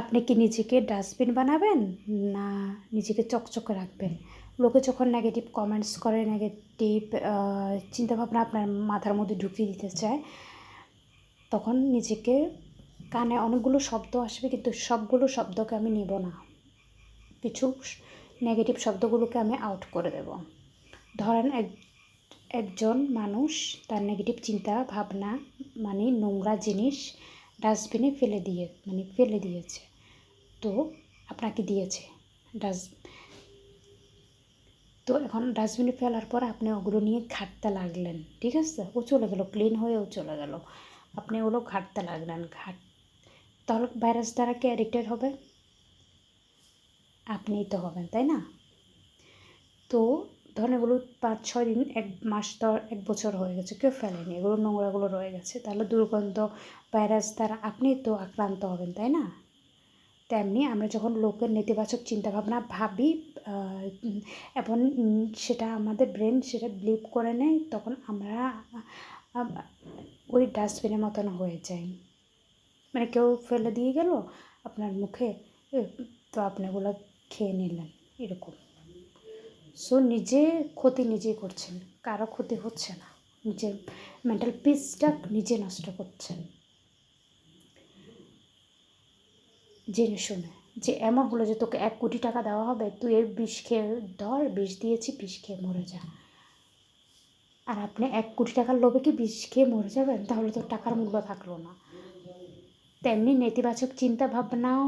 আপনি কি নিজেকে ডাস্টবিন বানাবেন? না, নিজেকে চকচকে রাখবেন। লোকে যখন নেগেটিভ কমেন্টস করে নেগেটিভ চিন্তাভাবনা আপনার মাথার মধ্যে ঢুকিয়ে দিতে চায়, তখন নিজেকে কানে অনেকগুলো শব্দ আসবে, কিন্তু সবগুলো শব্দকে আমি নেব না। কিছু নেগেটিভ শব্দগুলোকে আমি আউট করে দেব। ধরেন এক, একজন মানুষ তার নেগেটিভ চিন্তা, ভাবনা মানে নোংরা জিনিস ডাস্টবিনে ফেলে দিয়ে মানে ফেলে দিয়েছে। তো আপনাকে দিয়েছে। ডাস্ট তো এখন ডাস্টবিনে ফেলার পর আপনি ওগুলো নিয়ে ঘাটতে লাগলেন, ঠিক আছে? ও চলে গেলো, ক্লিন হয়েও চলে গেল। আপনি ওগুলো ঘাটতে লাগলেন। ঘাট তাহলে ভাইরাস দ্বারা কে অ্যাডিক্টেড হবে? আপনিই তো হবেন, তাই না? তো ধরেন এগুলো পাঁচ, ছয় দিন, এক মাস ধর, এক বছর হয়ে গেছে, কেউ ফেলেনি। এগুলো নোংরাগুলো রয়ে গেছে। তাহলে দুর্গন্ধ, ভাইরাস দ্বারা আপনি তো আক্রান্ত হবেন, তাই না? তেমনি আমরা যখন লোকের নেতিবাচক চিন্তাভাবনা ভাবি এবং সেটা আমাদের ব্রেন সেটা বিলিভ করে নেয়, তখন আমরা ওই ডাস্টবিনের মতন হয়ে যাই। মানে কেউ ফেলে দিয়ে গেল, আপনার মুখে তো আপনি ওগুলো খেয়ে নিলেন, এরকম। সো নিজে ক্ষতি নিজেই করছেন, কারও ক্ষতি হচ্ছে না। নিজের মেন্টাল পিসটা নিজে নষ্ট করছেন। জেনে শুনে, যে এমন হলো যে তোকে এক কোটি টাকা দেওয়া হবে, তুই এই বিষ খেয়ে ধর, বিষ দিয়েছি, বিষ খেয়ে মরে যা। আর আপনি এক কোটি টাকার লোভে কি বিষ খেয়ে মরে যাবেন? তাহলে তো টাকার মূল্য থাকল না। তেমনি নেতিবাচক চিন্তা ভাবনাও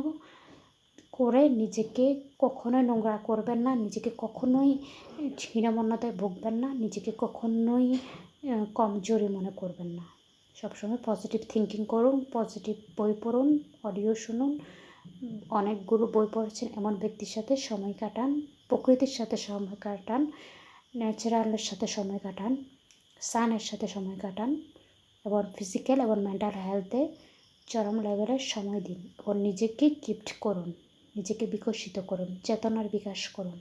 করে নিজেকে কখনোই নোংরা করবেন না, নিজেকে কখনোই হীনমন্যতায় ভুগবেন না, নিজেকে কখনোই কমজোরি মনে করবেন না। সবসময় পজিটিভ থিঙ্কিং করুন পজিটিভ বই পড়ুন অডিও শুনুন অনেকগুলো বই পড়েছেন, এমন ব্যক্তির সাথে সময় কাটান, প্রকৃতির সাথে সময় কাটান, ন্যাচারালের সাথে সময় কাটান সানের সাথে সময় কাটান এবং ফিজিক্যাল এবং মেন্টাল হেলথে চরম লেভেলের সময় দিন এবং নিজেকে গিফট করুন, নিজেকে বিকশিত করুন, চেতনার বিকাশ করুন।